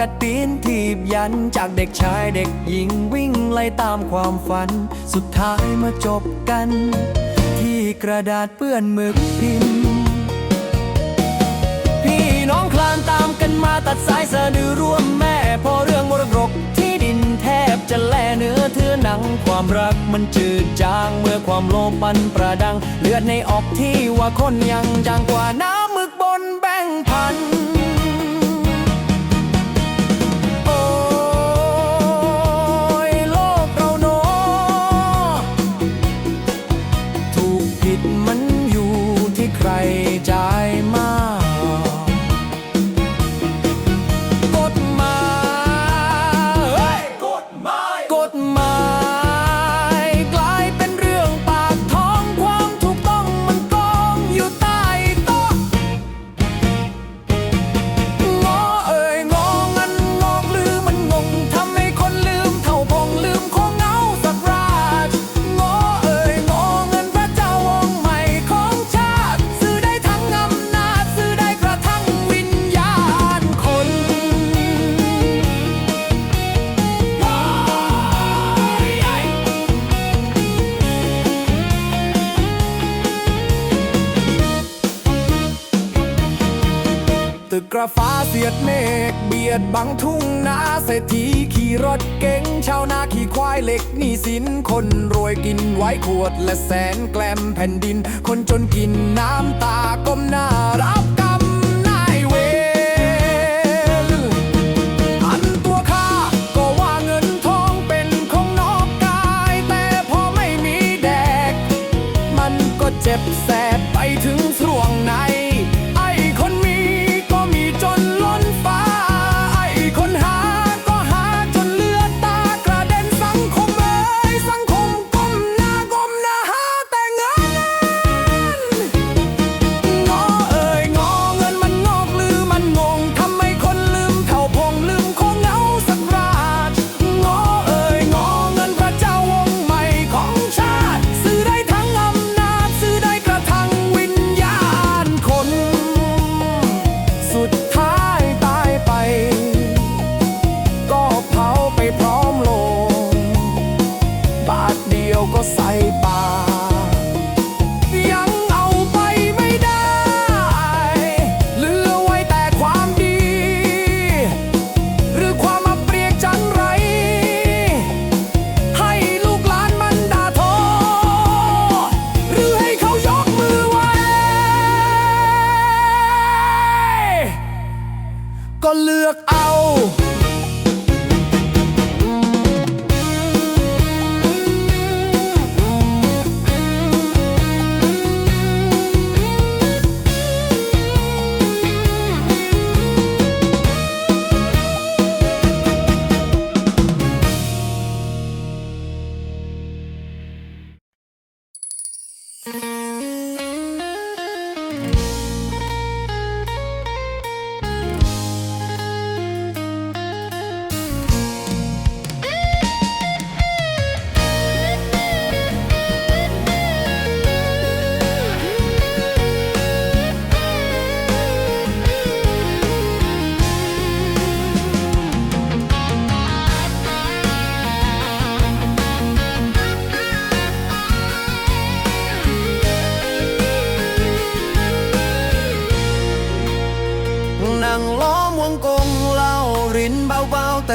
กระตีนทีบยันจากเด็กชายเด็กหญิงวิ่งไล่ตามความฝัน สุดท้ายมาจบกัน ที่กระดาษเปื้อนหมึกพิมพ์ พี่น้องคลานตามกันมาตัดสายสะดือร่วมแม่พอเรื่องมรดกที่ดินแทบจะแลเนื้อเทือหนังความรักมันจืดจางเมื่อความโลภปันประดัง เลือดในออกที่ว่าคนยังจางกว่าน้ำมึกบนแบ่งค์พัน ยดเมฆเบียดบังทุ่งนาเศรษฐีขี่รถเก๋งชาวนาขี่ควายเหล็กนี้สินคนรวยกินไว้ขวดและแสนแกลมแผ่นดิน คนจนกินน้ำตาก้มหน้ารับกรรมนายเวรอันตัวข้าก็ว่าเงินทองเป็นของนอกกาย แต่พอไม่มีแดก มันก็เจ็บแสบไปถึงสวงใน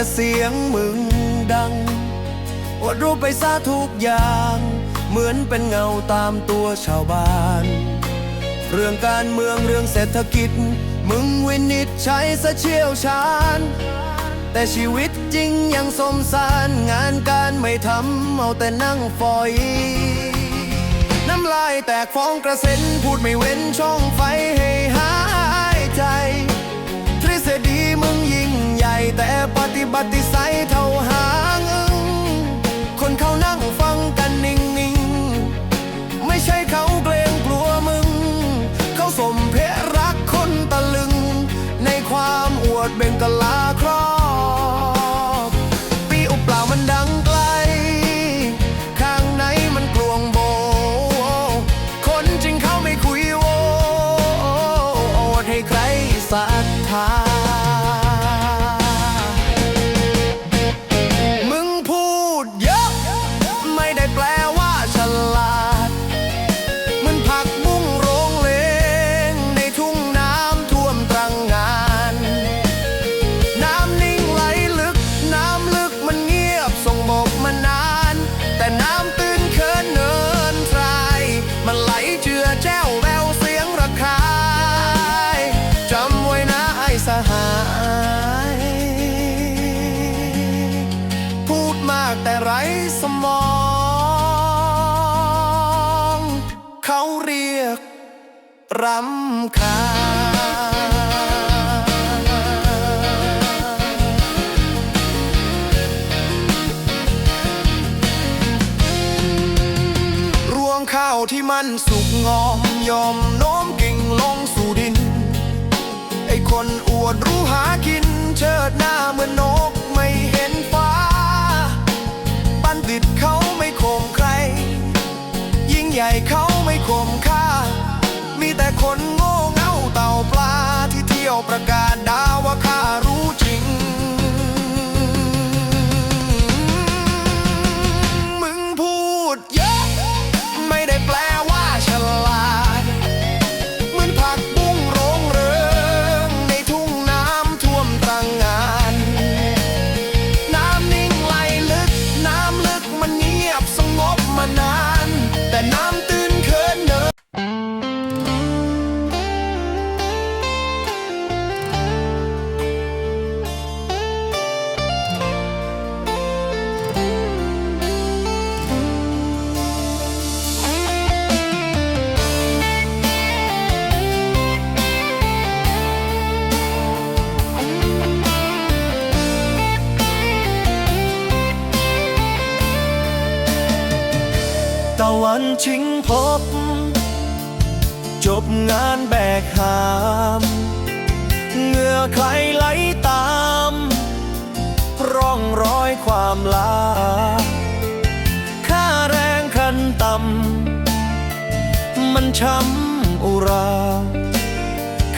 แต่เสียงมึงดังอวดรูปไปซะทุกอย่าง เหมือนเป็นเงาตามตัวชาวบ้าน เรื่องการเมืองเรื่องเศรษฐกิจ มึงวินิจใช้ซะเชี่ยวชาญ แต่ชีวิตจริงยังสมสาร งานการไม่ทำเอาแต่นั่งฝอย น้ำลายแตกฟองกระเซ็นพูดไม่เว้นช่องไฟให้ ฏิบัติไซเท่าห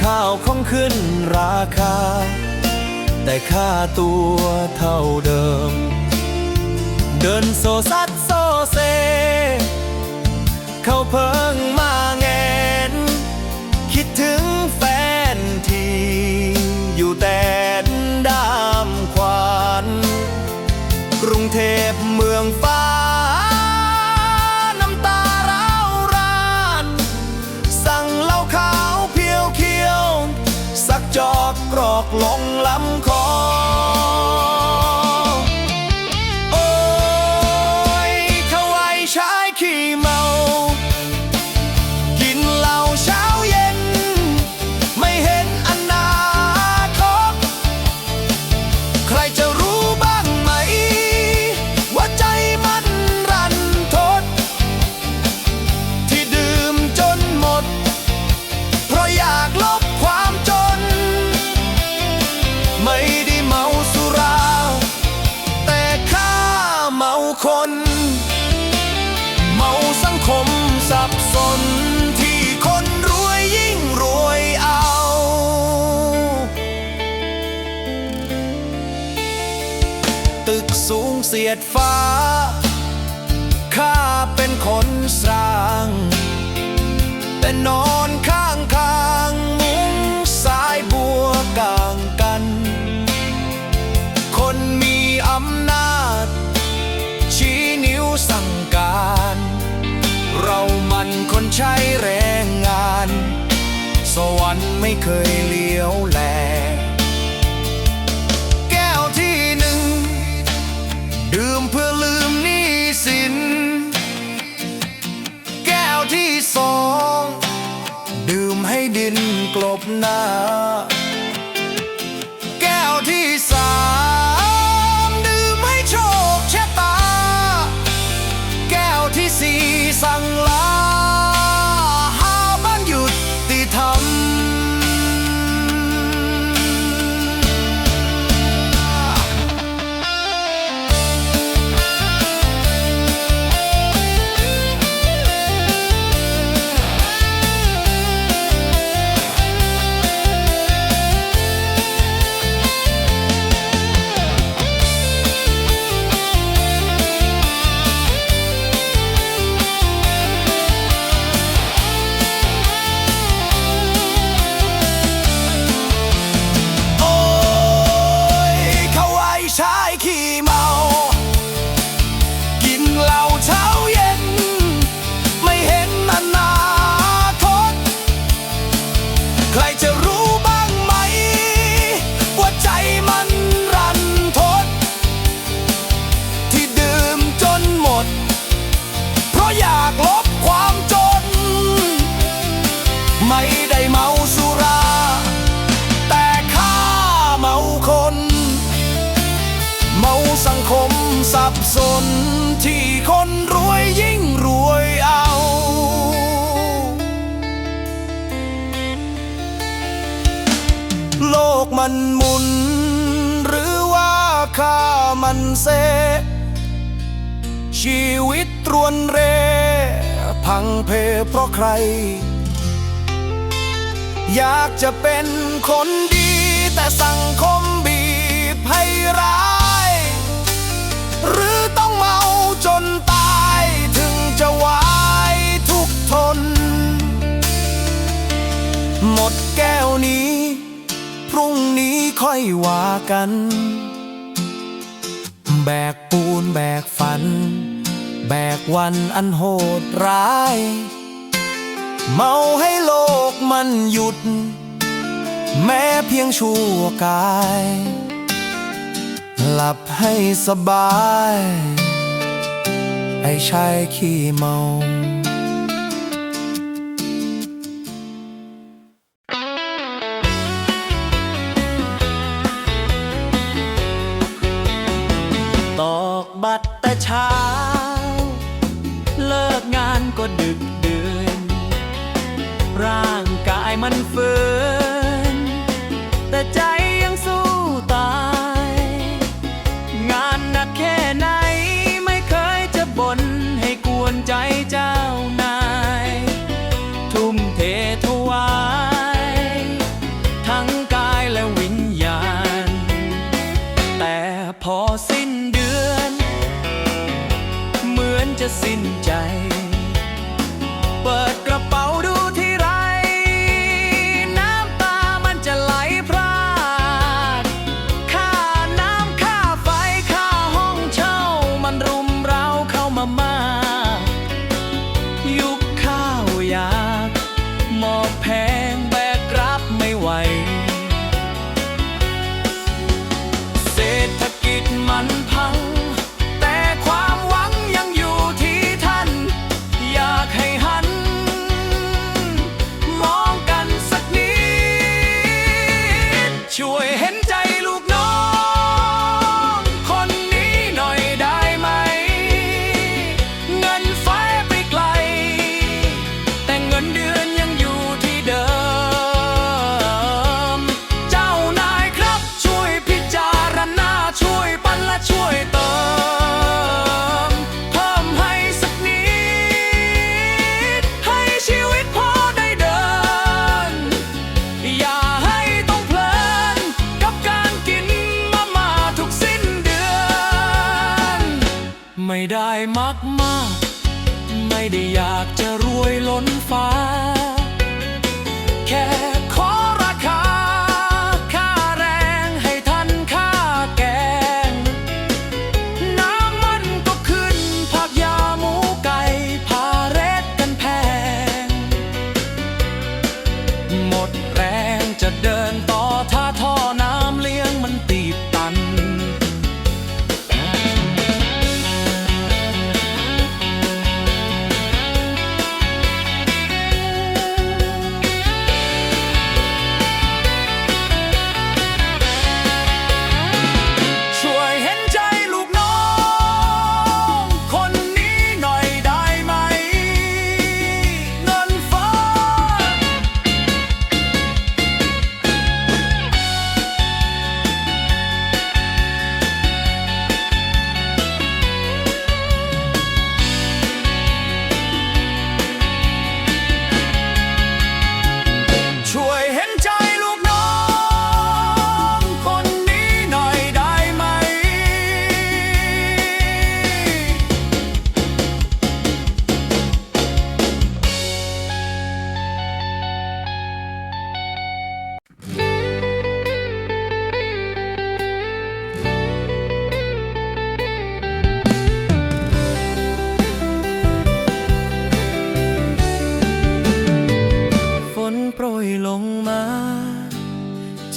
ข้าวของขึ้นราคา แต่ค่าตัวเท่าเดิม เดินโซซัดโซเซ เข้าเพิง เสียดฟ้า ข้าเป็นคนสร้าง แต่นอนข้างข้างมุ้งสายบัวกลางกัน คนมีอำนาจ ชี้นิ้วสั่งการ เรามันคนใช้แรงงาน สวรรค์ไม่เคยเลี้ยวแล ดื่มเพื่อลืมนี้สิน แก้วที่สอง ดื่มให้ดินกลบหน้า ชีวิตรวนเร พังเพเพราะใคร อยากจะเป็นคนดี แต่สังคมบีบให้ร้าย หรือต้องเมาจนตายถึงจะไหวทุกทน หมดแก้วนี้ พรุ่งนี้ค่อยว่ากันแบกปูนแบกฝัน แบกวันอันโหดร้าย เมาให้โลกมันหยุด แม้เพียงชั่วกาย หลับให้สบาย ไอ้ชายขี้เมา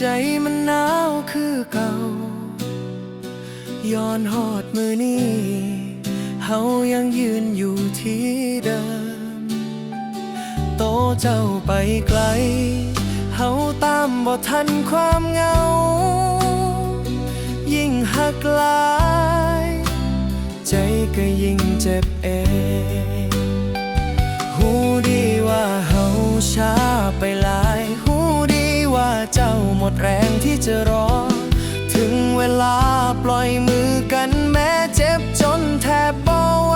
ใจมันหนาวคือเก่า ย้อนหอดมือนี้เฮายังยืนอยู่ที่เดิม โตเจ้าไปไกล เฮาตามบ่ทันความเหงา ยิ่งหักลาย ใจก็ยิ่งเจ็บเองหูดีว่าเฮาช้าไปลา เจ้าหมดแรงที่จะรอ ถึงเวลาปล่อยมือกันแม้เจ็บจนแทบบ่ไหว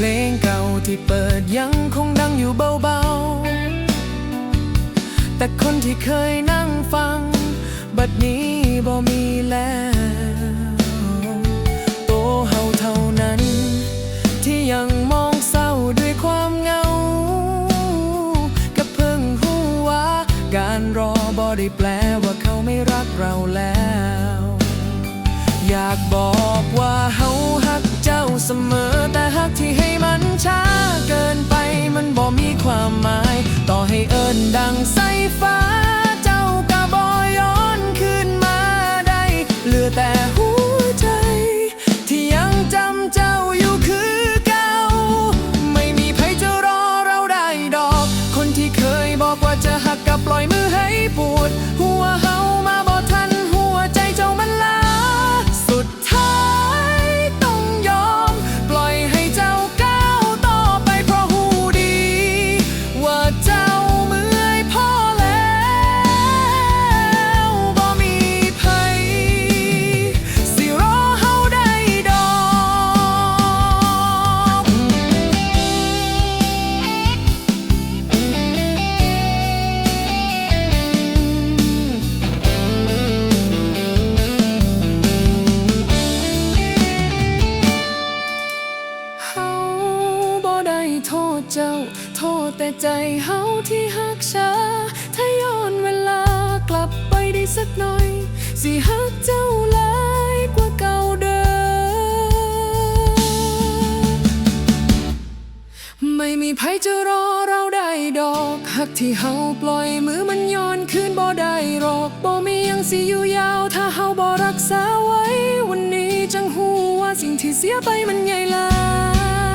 เพลงเก่าที่เปิดยังคงดังอยู่เบาๆ แต่คนที่เคยนั่งฟัง บัดนี้บ่มีแล้วโตวเฮาเท่านั้น ที่ยังมองเศร้าด้วยความเหงา ก็เพิ่งหูว่า การรอบ่ได้แปลว่าเขาไม่รักเราแล้ว อยากบอกว่าเฮาฮัก เจ้าเสมอ แต่หักที่ให้มันช้าเกินไปมันบ่มีความหมาย ต่อให้เอิญดังไสฟ้าเจ้า งสิอยู่ยาว ถ้าเฮาบ่รักษาไว้ วันนี้จังหูว่าสิ่งที่เสียไปมันใหญ่หลาย